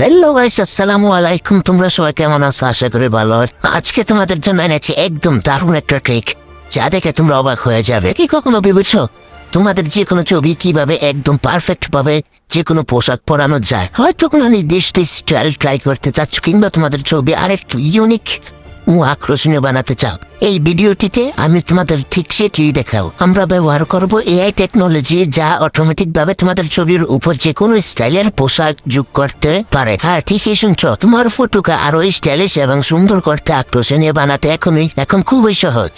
Hello guys আসসালামু আলাইকুম তোমরা সবাই কেমন আছো? আশা করি ভালো। আজকে তোমাদের জন্য এনেছি একদম দারুণ একটা ট্রিক যা দেখে তোমরা অবাক হয়ে যাবে। কি কখনো ভেবেছ? তোমাদের যে কোনো ছবি কীভাবে একদম পারফেক্ট ভাবে যে কোনো পোশাক পরানো যায়। হয়তো কোনো নির্দিষ্ট স্টাইল ট্রাই করতে চাচ্ছ, কিংবা তোমাদের ছবি আরেকটু ইউনিক আকর্ষণীয় বানাতে চাও। এই ভিডিওটিতে আমি তোমাদের ঠিক সেটি দেখাও। আমরা ব্যবহার করব এআই টেকনোলজি যা অটোমেটিক ভাবে তোমাদের ছবির উপর যে কোনো স্টাইলের পোশাক যোগ করতে পারে। হ্যাঁ ঠিকই শুনছ। তোমার ফটোকে আরও স্টাইলিশ এবং সুন্দর করতে আকর্ষণীয় বানাতে এখনই, এখন খুবই সহজ।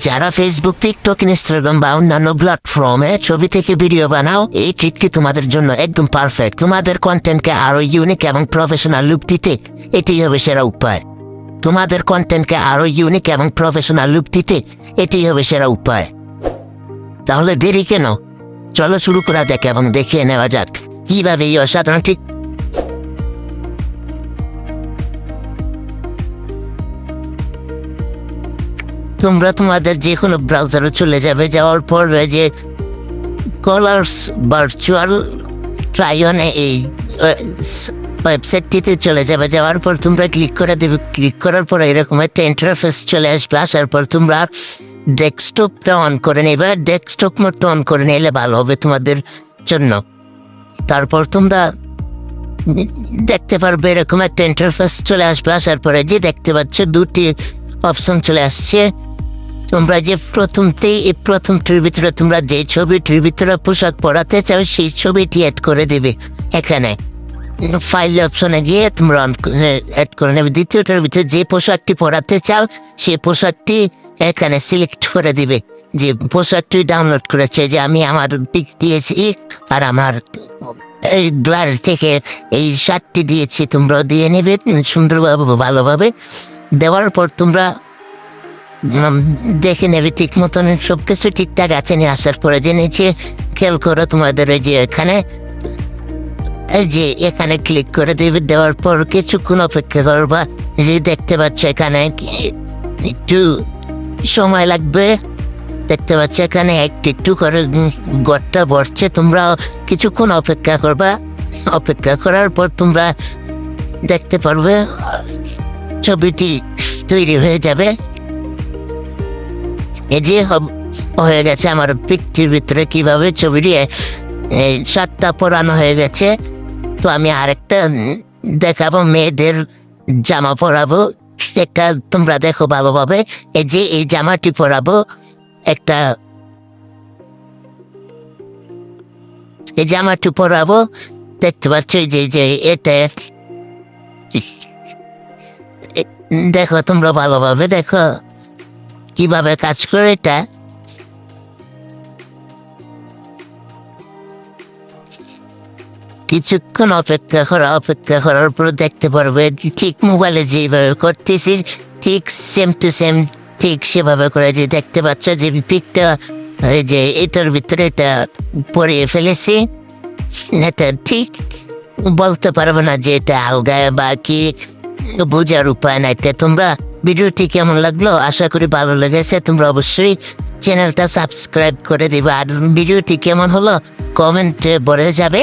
যারা ফেসবুক টিকটক ইনস্টাগ্রাম বা অন্যান্য প্ল্যাটফর্মে ছবি থেকে ভিডিও বানাও, এই ট্রিকটি তোমাদের জন্য একদম পারফেক্ট তোমাদের কন্টেন্টকে আরও ইউনিক এবং প্রফেশনাল লুক দিতে এটি হবে সেরা উপায়। তোমাদের কন্টেন্টকে আরও ইউনিক এবং প্রফেশনাল লুক দিতে এটি হবে সেরা উপায়। তাহলে দেরি কেন? চলো শুরু করা যাক এবং দেখিয়ে নেওয়া যাক কীভাবে এই অসাধারণ ঠিক তোমরা তোমাদের যে কোনো ব্রাউজারে চলে যাবে, যাওয়ার পর যে কলার্স ভার্চুয়াল ট্রাইনে এই ওয়েবসাইটটিতে চলে যাবে, যাওয়ার পর তোমরা ক্লিক করে দেবে ক্লিক করার পর এরকম একটা ইন্টারফেস চলে আসবে, আসার পর তোমরা ডেস্কটপটা অন করে নেবে ডেস্কটপ মোডটা অন করে নিলে ভালো হবে তোমাদের জন্য। তারপর তোমরা দেখতে পারবে এরকম একটা ইন্টারফেস চলে আসবে, আসার পরে যে দেখতে পাচ্ছ দুটি অপশন চলে আসছে। তোমরা যে প্রথমতেই, এই প্রথমটির ভিতরে তোমরা যে ছবিটির ভিতরে পোশাক পরাতে চাও, সেই ছবিটি অ্যাড করে দেবে এখানে। ফাইল অপশনে গিয়ে তোমরা অ্যাড করে নেবে। দ্বিতীয়টার ভিতরে যে পোশাকটি পরাতে চাও সেই পোশাকটি এখানে সিলেক্ট করে দিবে। যে পোশাকটি ডাউনলোড করেছে, যে আমি আমার পিক দিয়েছি আর আমার, এই গ্লার থেকে এই শার্টটি দিয়েছি, তোমরা দিয়ে নেবে সুন্দরভাবে, ভালোভাবে। দেওয়ার পর তোমরা দেখে নেবে ঠিক মতন সব কিছু ঠিকঠাক আছে নিয়ে আসার পরে যে নিচে খেয়াল করো তোমাদের ওই যে এখানে এই যে, এখানে ক্লিক করে দেবে দেওয়ার পর কিছুক্ষণ অপেক্ষা করবা যে দেখতে পাচ্ছ এখানে একটু সময় লাগবে। দেখতে পাচ্ছ এখানে একটু একটু করে গড়টা বসছে তোমরা কিছুক্ষণ অপেক্ষা করবা। অপেক্ষা করার পর তোমরা দেখতে পারবে, ছবিটি তৈরি হয়ে যাবে। এই যে হয়ে গেছে আমার পিকটির ভিতরে কীভাবে ছবিটি শার্টটা পরানো হয়ে গেছে। তো আমি আরেকটা দেখাবো মেয়েদের জামা পরাবো। একটা তোমরা দেখো ভালোভাবে। এই যে এই জামাটি পরাবো। একটা এই জামাটি পরাবো। দেখতে পাচ্ছ যে যে এটা। দেখো তোমরা ভালোভাবে দেখো কীভাবে কাজ করে এটা। কিছুক্ষণ অপেক্ষা করা, অপেক্ষা করার পর দেখতে পারবে ঠিক মোবাইলে যেভাবে করতেছি ঠিক সেম টু সেম ঠিক সেভাবে করে যে দেখতে পাচ্ছ যে পিকটা, এই যে এটার ভিতরে এটা পরিয়ে ফেলেছি। এটা ঠিক বলতে পারবে না যে এটা আলগা বা কি, বোঝার উপায় নাই। তা তোমরা ভিডিওটি কেমন লাগল? আশা করি ভালো লেগেছে। তোমরা অবশ্যই চ্যানেলটা সাবস্ক্রাইব করে দিবে। আর ভিডিওটি কেমন হলো? কমেন্টে বলে যাবে।